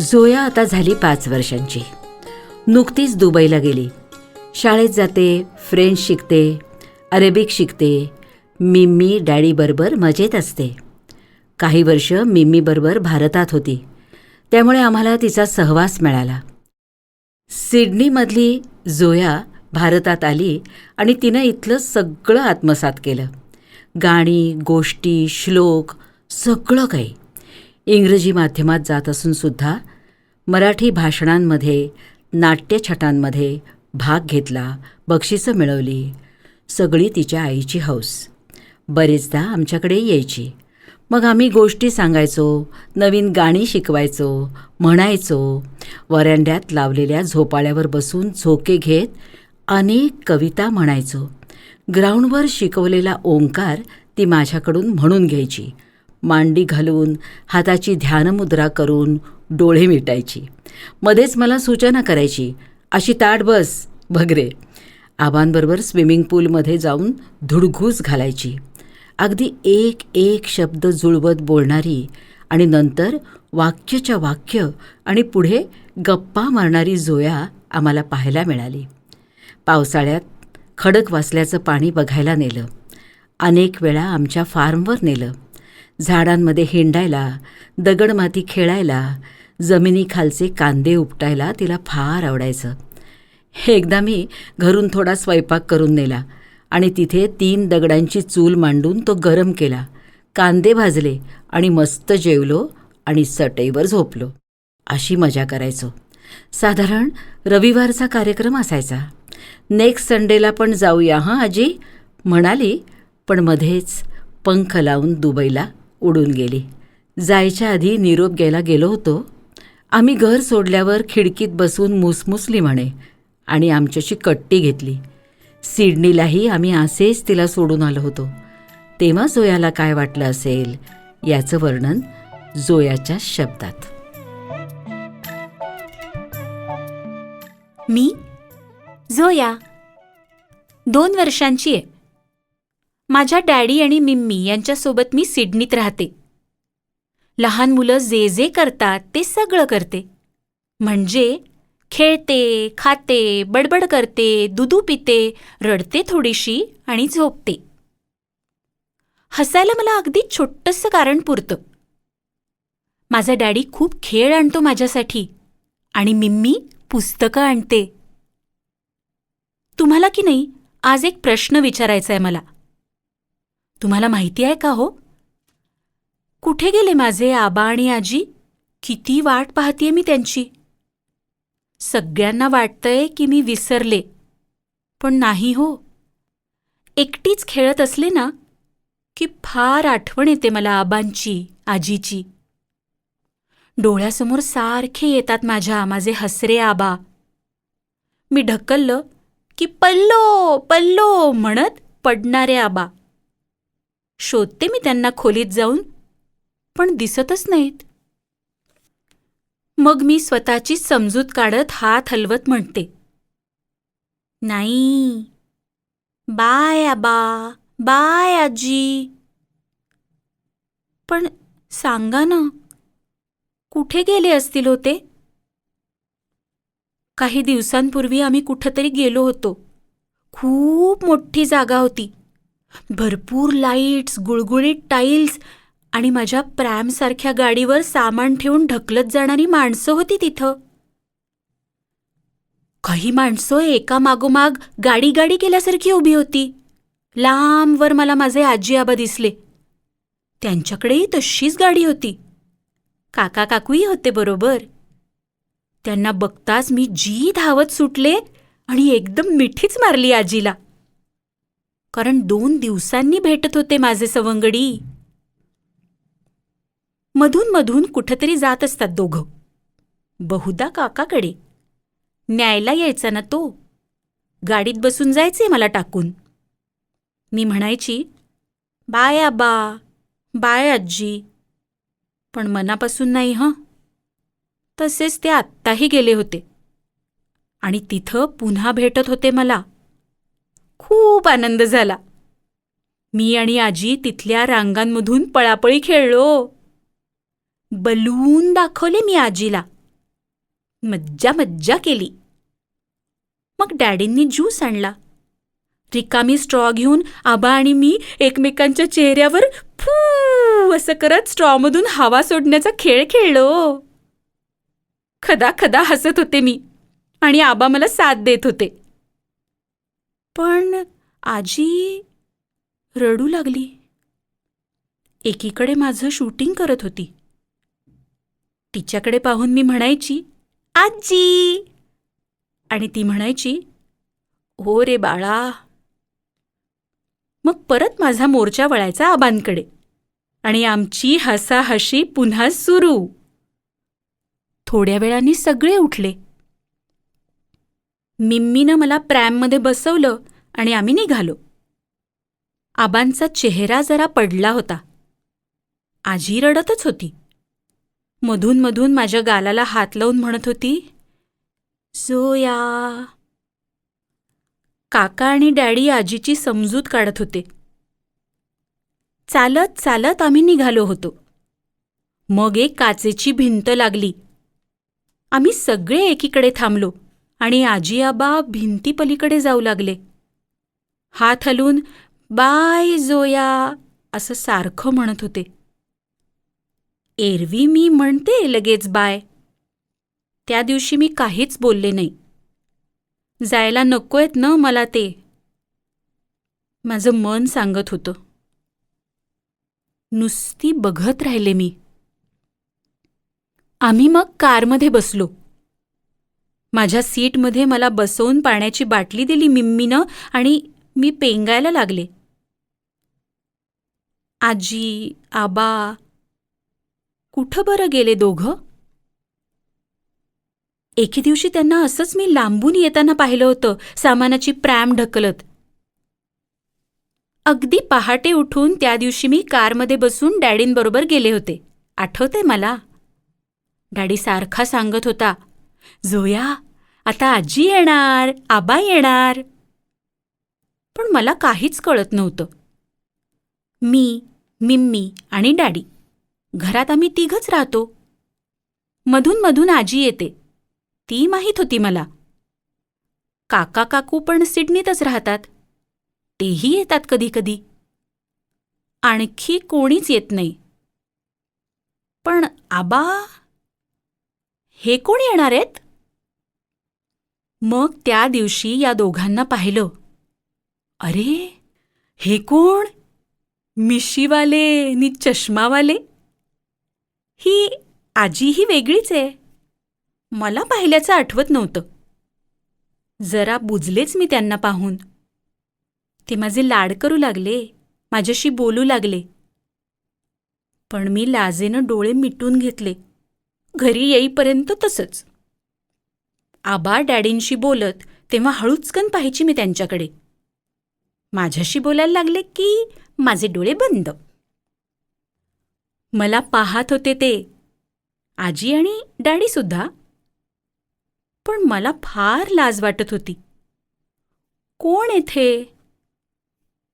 झोया आता झाली पाच वर्षांची. नुकतीच दुबईला गेली. शाळेत जाते फ्रेंच शिकते अरेबिक शिकते मिम्मी डॅडीबरोबर मजेत असते. काही वर्ष मिम्मीबरोबर भारतात होती. त्यामुळे आम्हाला तिचा सहवास मिळाला. सिडनीमधली झोया भारतात आली आणि तिनं इथलं सगळं आत्मसात केलं. गाणी गोष्टी श्लोक सगळं काही. इंग्रजी माध्यमात जात असूनसुद्धा मराठी भाषणांमध्ये नाट्यछटांमध्ये भाग घेतला बक्षिसं मिळवली. सगळी तिच्या आईची हौस. बरेचदा आमच्याकडे यायची. मग आम्ही गोष्टी सांगायचो नवीन गाणी शिकवायचो म्हणायचो. वरांड्यात लावलेल्या झोपाळ्यावर बसून झोके घेत अनेक कविता म्हणायचो. ग्राउंडवर शिकवलेला ओंकार ती माझ्याकडून म्हणून घ्यायची. मांडी घालून हाताची ध्यानमुद्रा करून डोळे मिटायची. मध्येच मला सूचना करायची. अशी ताट बस भगरे. आबांबरोबर स्विमिंग पूलमध्ये जाऊन धुडघूस घालायची. अगदी एक एक शब्द जुळवत बोलणारी आणि नंतर वाक्यच्या वाक्य आणि पुढे गप्पा मारणारी जोया आम्हाला पाहायला मिळाली. पावसाळ्यात खडक वाचल्याचं पाणी बघायला नेलं. अनेक वेळा आमच्या फार्मवर नेलं. झाडांमध्ये हिंडायला दगडमाती खेळायला जमिनीखालचे कांदे उपटायला तिला फार आवडायचं. एकदा मी घरून थोडा स्वयंपाक करून नेला आणि तिथे तीन दगडांची चूल मांडून तो गरम केला. कांदे भाजले आणि मस्त जेवलो आणि सटईवर झोपलो. अशी मजा करायचो. साधारण रविवारचा कार्यक्रम असायचा. नेक्स्ट संडेला पण जाऊया हां आजी? म्हणाली पण मध्येच पंख लावून दुबईला उडून गेली. जायच्या आधी निरोप घ्यायला गेलो होतो. आम्ही घर सोडल्यावर खिडकीत बसून मुसमुसली म्हणे आणि आमच्याशी कट्टी घेतली. सिडनीलाही आम्ही असेच तिला सोडून आलो होतो. तेव्हा जोयाला काय वाटलं असेल याचं वर्णन जोयाच्या शब्दात. मी? जोया? दोन वर्षांची आहे. माझ्या डॅडी आणि मिम्मी यांच्यासोबत मी सिडनीत राहते. लहान मुलं जे जे करतात ते सगळं करते. म्हणजे खेळते खाते बडबड करते दुदू पिते रडते थोडीशी आणि झोपते. हसायला मला अगदी छोटंसं कारण पुरतं. माझा डॅडी खूप खेळ आणतो माझ्यासाठी आणि मिम्मी पुस्तकं आणते. तुम्हाला की नाही आज एक प्रश्न विचारायचा आहे मला. तुम्हाला माहिती आहे का हो? कुठे गेले माझे आबा आणि आजी? किती वाट पाहतीये मी त्यांची. सगळ्यांना वाटतंय की मी विसरले. पण नाही हो. एकटीच खेळत असले ना की फार आठवण येते मला आबांची आजीची. डोळ्यासमोर सारखे येतात माझ्या माझे हसरे आबा. मी ढकललं की पल्लो पल्लो म्हणत पडणारे आबा. शोधते मी त्यांना खोलीत जाऊन पण दिसतच नाहीत. मग मी स्वतःची समजूत काढत हात हलवत म्हणते. नाही. बाय आबा. बाय आजी. पण सांगा ना कुठे गेले असतील होते काही दिवसांपूर्वी आम्ही कुठंतरी गेलो होतो. खूप मोठी जागा होती. भरपूर लाईट्स गुळगुळीत टाईल्स आणि माझ्या प्रॅमसारख्या गाडीवर सामान ठेवून ढकलत जाणारी माणसं होती तिथं. काही माणसं एका मागोमाग गाडी गाडी केल्यासारखी उभी होती. लांबवर मला माझे आजी आबा दिसले. त्यांच्याकडेही तशीच गाडी होती. काका काकूही होते बरोबर. त्यांना बघताच मी जी धावत सुटले आणि एकदम मिठीच मारली आजीला. कारण दोन दिवसांनी भेटत होते माझे सवंगडी. मधून मधून कुठंतरी जात असतात दोघं. बहुदा काकाकडे. न्यायला यायचा ना तो. गाडीत बसून जायचे मला टाकून. मी म्हणायची बाय आबा बाय आजी पण मनापासून नाही हं. तसेच ते आत्ताही गेले होते. आणि तिथं पुन्हा भेटत होते मला. खूप आनंद झाला. मी आणि आजी तिथल्या रांगांमधून पळापळी खेळलो. बलून दाखवले मी आजीला. मज्जा मज्जा केली. मग डॅडींनी ज्यूस आणला. रिकामी स्ट्रॉ घेऊन आबा आणि मी एकमेकांच्या चेहऱ्यावर फू असं करत स्ट्रॉमधून हवा सोडण्याचा खेळ खेळलो. खदा खदा हसत होते मी आणि आबा मला साथ देत होते. पण आजी रडू लागली. एकीकडे माझं शूटिंग करत होती. तिच्याकडे पाहून मी म्हणायची आजी आणि ती म्हणायची हो रे बाळा. मग परत माझा मोर्चा वळायचा आबांकडे आणि आमची हसाहशी पुन्हा सुरू. थोड्या वेळाने सगळे उठले. मिम्मीनं मला प्रॅममध्ये बसवलं आणि आम्ही निघालो. आबांचा चेहरा जरा पडला होता. आजी रडतच होती. मधून मधून माझ्या गालाला हात लावून म्हणत होती जोया काका आणि डॅडी आजीची समजूत काढत होते. चालत चालत आम्ही निघालो होतो. मग एक काचेची भिंत लागली. आम्ही सगळे एकीकडे थांबलो आणि आजी आबा भिंतीपलीकडे जाऊ लागले. हात हलून बाय जोया असं सारखं म्हणत होते. एरवी मी म्हणते लगेच बाय. त्या दिवशी मी काहीच बोलले नाही. जायला नकोयत ना मला ते. माझं मन सांगत होतं. नुसती बघत राहिले मी. आम्ही मग कारमध्ये बसलो. माझ्या सीटमध्ये मला बसवून पाण्याची बाटली दिली मिम्मीनं आणि मी पेंगायला लागले. आजी आबा कुठं बरं गेले दोघं? एके दिवशी त्यांना असंच मी लांबून येताना पाहिलं होतं सामानाची प्रॅम ढकलत. अगदी पहाटे उठून त्या दिवशी मी कारमध्ये बसून डॅडींबरोबर गेले होते. आठवते मला? डॅडी सारखा सांगत होता जोया आता आजी येणार आबा येणार. पण मला काहीच कळत नव्हतं. मी मिम्मी आणि डॅडी. घरात आम्ही तिघच राहतो. मधून मधून आजी येते. ती माहीत होती मला. काका काकू पण सिडनीतच राहतात. तेही येतात कधी कधी. आणखी कोणीच येत नाही. पण आबा हे कोण येणार आहेत? मग त्या दिवशी या दोघांना पाहिलं. अरे हे कोण? मिशीवाले नि चष्मावाले? ही आजी ही वेगळीच आहे. मला पाहिल्याचं आठवत नव्हतं. जरा बुजलेच मी त्यांना पाहून. ते माझे लाड करू लागले माझ्याशी बोलू लागले. पण मी लाजेनं डोळे मिटून घेतले. घरी येईपर्यंत तसंच. आबा डॅडींशी बोलत तेव्हा हळूचकन पाहायची मी त्यांच्याकडे. माझ्याशी बोलायला लागले की माझे डोळे बंद. मला पाहत होते ते. आजी आणि डॅडीसुद्धा पण मला फार लाज वाटत होती. कोण येथे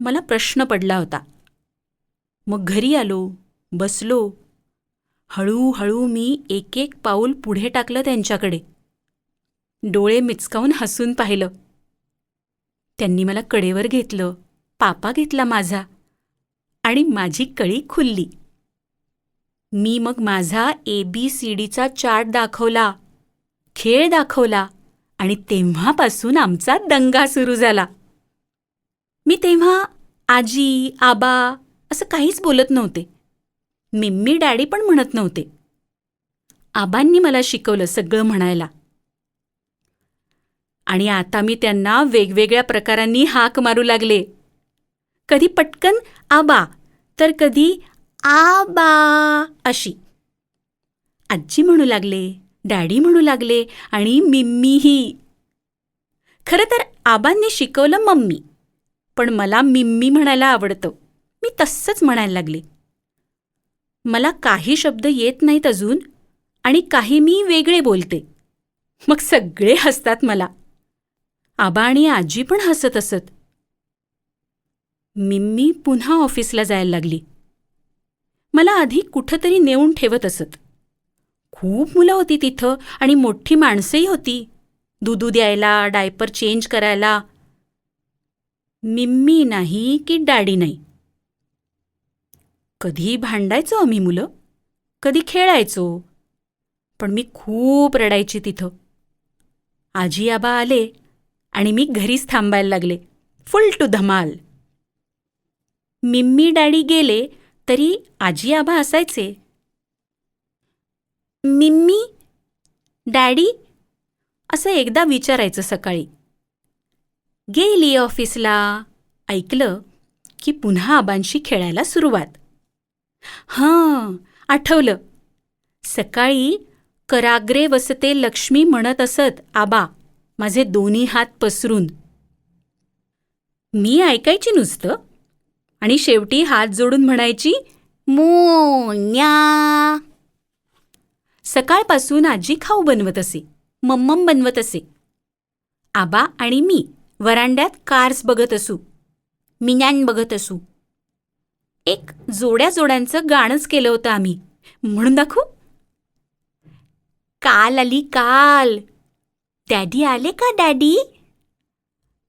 मला प्रश्न पडला होता. मग घरी आलो बसलो. हळूहळू मी एक एक पाऊल पुढे टाकलं त्यांच्याकडे. डोळे मिचकावून हसून पाहिलं. त्यांनी मला कडेवर घेतलं पापा घेतला माझा आणि माझी कळी खुलली. मी मग माझा ए बी सी डीचा चार्ट दाखवला खेळ दाखवला आणि तेव्हापासून आमचा दंगा सुरू झाला. मी तेव्हा आजी आबा असं काहीच बोलत नव्हते. मिम्मी डॅडी पण म्हणत नव्हते. आबांनी मला शिकवलं सगळं म्हणायला. आणि आता मी त्यांना वेगवेगळ्या प्रकारांनी हाक मारू लागले. कधी पटकन आबा तर कधी आबा अशी. आजी म्हणू लागले डॅडी म्हणू लागले आणि मिम्मीही खरं तर आबांनी शिकवलं मम्मी पण मला मिम्मी म्हणायला आवडतं. मी तसंच म्हणायला लागले. मला काही शब्द येत नाहीत अजून आणि काही मी वेगळे बोलते. मग सगळे हसतात मला. आबा आणि आजी पण हसत असत. मिम्मी पुन्हा ऑफिसला जायला लागली. मला आधी कुठंतरी नेऊन ठेवत असत. खूप मुलं होती तिथं आणि मोठी माणसंही होती. दुधू द्यायला डायपर चेंज करायला. मिम्मी नाही की डॅडी नाही. कधी भांडायचो आम्ही मुलं? कधी खेळायचो? पण मी खूप रडायची तिथं. आजी आबा आले आणि मी घरीच थांबायला लागले. फुल टू धमाल. मिम्मी डॅडी गेले तरी आजी आबा असायचे. मिम्मी डॅडी असं एकदा विचारायचं सकाळी. गेली ऑफिसला. ऐकलं की पुन्हा आबांशी खेळायला सुरुवात. हां आठवलं. सकाळी कराग्रे वसते लक्ष्मी म्हणत असत आबा माझे दोन्ही हात पसरून. मी ऐकायची नुसतं? आणि शेवटी हात जोडून म्हणायची मोन्या. सकाळपासून आजी खाऊ बनवत असे मम्मम बनवत असे. आबा आणि मी वरांड्यात कार्स बघत असू मिन्यान बघत असू. एक जोड्या जोड्यांचं गाणंच केलं होतं आम्ही. म्हणून दाखवू? काल आली काल. डॅडी आले का डॅडी?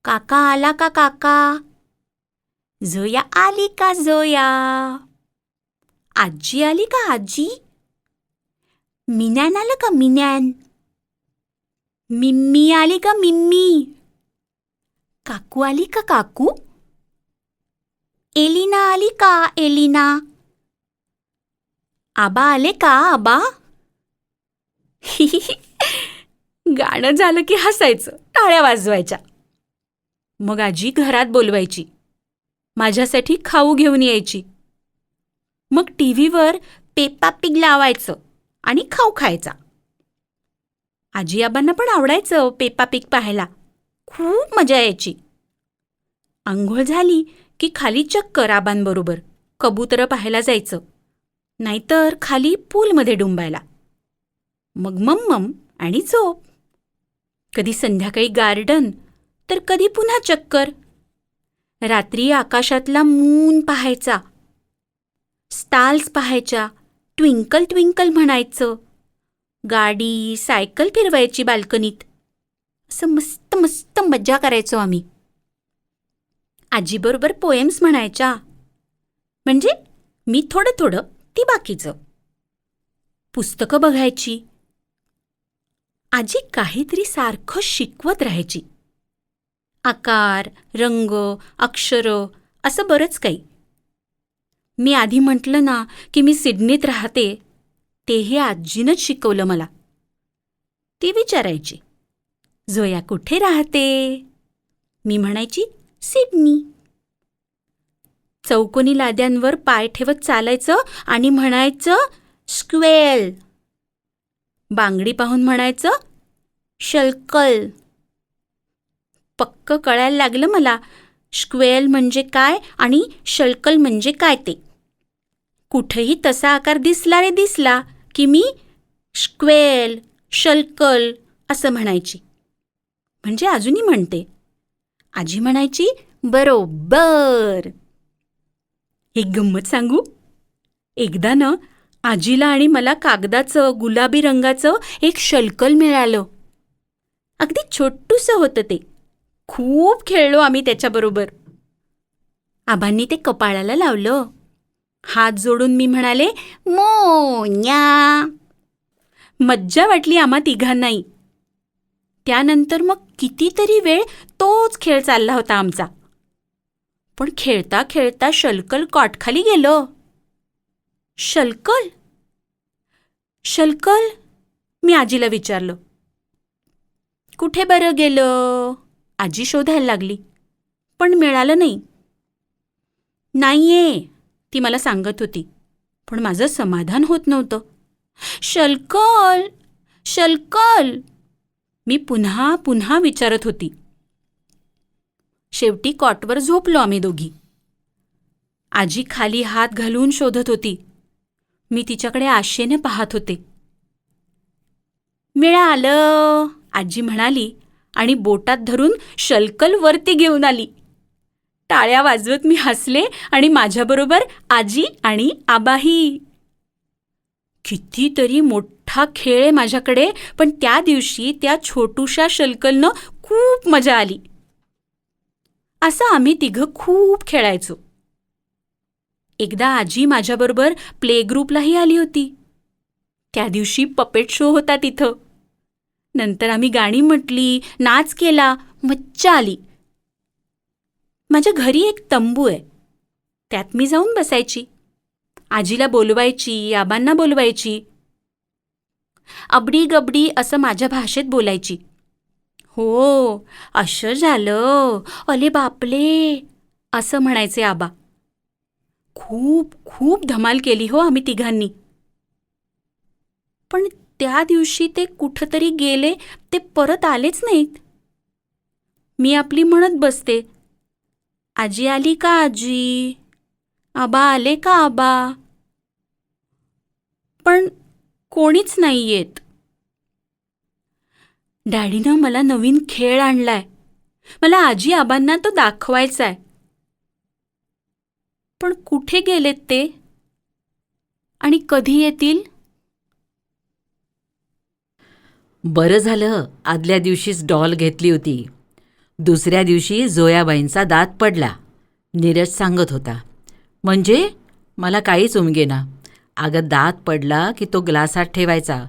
काका आला का काका? जोया आली का जोया? आजी आली का आजी? मिन्यान आलं का मिन्यान? मिम्मी आली का मिम्मी? काकू आली का काकू? एलिना आली का एलिना? आबा आले का आबा? गाणं झालं की हसायचं टाळ्या वाजवायच्या. मग आजी घरात बोलवायची. माझ्यासाठी खाऊ घेऊन यायची. मग टी व्हीवर पेप्पा पिग लावायचं आणि खाऊ खायचा. आजी आबांना पण आवडायचं पेप्पा पिग पाहायला. खूप मजा यायची. आंघोळ झाली की खाली चक्कर आबांबरोबर कबुतरं पाहायला जायचं. नाहीतर खाली पूलमध्ये डुंबायला. मग मम्मम आणि झोप. कधी संध्याकाळी गार्डन तर कधी पुन्हा चक्कर. रात्री आकाशातला मून पाहायचा. स्टाल्स पाहायच्या. ट्विंकल ट्विंकल म्हणायचं. गाडी सायकल फिरवायची बाल्कनीत. असं मस्त मस्त मज्जा करायचो आम्ही. आजीबरोबर पोएम्स म्हणायच्या. म्हणजे मी थोडं थोडं ती बाकीचं. पुस्तकं बघायची. आजी काहीतरी सारखं शिकवत राहायची. आकार रंग अक्षरं असं बरंच काही. मी आधी म्हटलं ना की मी सिडनीत राहते तेही आजीनंच शिकवलं मला. ती विचारायची झोया कुठे राहते? मी म्हणायची सिडनी. चौकोनी लाद्यांवर पाय ठेवत चालायचं आणि म्हणायचं स्क्वेल बांगडी पाहून म्हणायचं शल्कल. पक्क कळायला लागलं मला. स्क्वेल म्हणजे काय आणि शल्कल म्हणजे काय ते? कुठेही तसा आकार दिसला रे दिसला की मी स्क्वेल शल्कल असं म्हणायची. म्हणजे अजूनही म्हणते. आजी म्हणायची बरोबर. एक गंमत सांगू? एकदा ना आजीला आणि मला कागदाचं गुलाबी रंगाचं एक शल्कल मिळालं. अगदी छोटूसं होतं ते. खूप खेळलो आम्ही त्याच्याबरोबर. आबांनी ते कपाळाला लावलं. हात जोडून मी म्हणाले मोन्या मज्जा वाटली आम्हा तिघांनाही. त्यानंतर मग कितीतरी वेळ तोच खेळ चालला होता आमचा. पण खेळता खेळता शल्कल कॉटखाली गेलं. शल्कल? शल्कल? मी आजीला विचारलं. कुठे बरं गेलं? आजी शोधायला लागली. पण मिळालं नाही. नाहीये ती मला सांगत होती. पण माझं समाधान होत नव्हतं. शल्कल शल्कल. मी पुन्हा पुन्हा विचारत होती. शेवटी कॉटवर झोपलो आम्ही दोघी. आजी खाली हात घालून शोधत होती. मी तिच्याकडे आशेने पाहत होते. मिळालं आजी म्हणाली आणि बोटात धरून शल्कल वरती घेऊन आली. टाळ्या वाजवत मी हसले आणि माझ्याबरोबर आजी आणि आबाही. कितीतरी मोठा खेळ आहे माझ्याकडे पण त्या दिवशी त्या छोटूशा शल्कलनं खूप मजा आली. असं आम्ही तिघं खूप खेळायचो. एकदा आजी माझ्याबरोबर प्ले ग्रुपलाही आली होती. त्या दिवशी पपेट शो होता तिथं. नंतर आम्ही गाणी म्हटली नाच केला मज्जा आली. माझ्या घरी एक तंबू आहे. त्यात मी जाऊन बसायची. आजीला बोलवायची आबांना बोलवायची. अबडी गबडी असं माझ्या भाषेत बोलायची. हो असं झालं. अले बापले असं म्हणायचे आबा. खूप खूप धमाल केली हो आम्ही तिघांनी. पण त्या दिवशी ते कुठंतरी गेले ते परत आलेच नाहीत. मी आपली म्हणत बसते आजी आली का आजी? आबा आले का आबा? पण कोणीच नाही येत. डॅडीनं मला नवीन खेळ आणलाय. मला आजी आबांना तो दाखवायचा आहे पण कुठे गेलेत ते? आणि कधी येतील? बरं झालं आदल्या दिवशीच डॉल घेतली होती. दुसऱ्या दिवशी जोयाबाईंचा दात पडला. नीरज सांगत होता म्हणजे? मला काहीच उमगेना अगं दात पडला की तो ग्लासात ठेवायचा.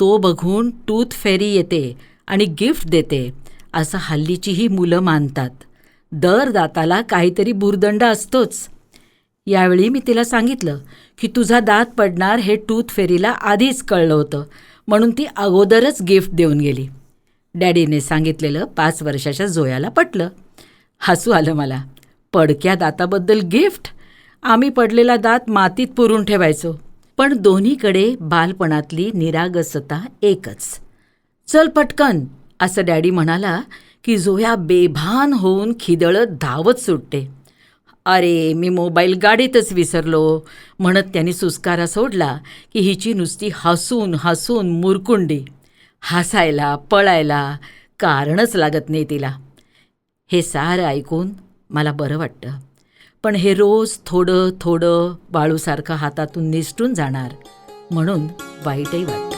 तो बघून टूथ फेरी येते आणि गिफ्ट देते असं हल्लीचीही मुलं मानतात. दर दाताला काहीतरी बुरदंड असतोच. यावेळी मी तिला सांगितलं की तुझा दात पडणार हे टूथ फेरीला आधीच कळलं होतं. म्हणून ती अगोदरच गिफ्ट देऊन गेली. डॅडीने सांगितलेलं पाच वर्षाच्या जोयाला पटलं. हसू आलं मला. पडक्या दाताबद्दल गिफ्ट? आम्ही पडलेला दात मातीत पुरून ठेवायचो. पण दोन्हीकडे बालपणातली निरागसता एकच. चल पटकन असं डॅडी म्हणाला की जोया बेभान होऊन खिदळत धावत सुटते. अरे मी मोबाईल गाडीतच विसरलो. म्हणत त्याने सुस्कारा सोडला की हिची नुसती हसून हसून मुरकुंडी. हसायला पळायला कारणच लागत नाही तिला. हे सारं ऐकून मला बरं वाटतं. पण हे रोज थोडं थोडं बाळूसारखं हातातून निसटून जाणार म्हणून वाईटही वाटतं.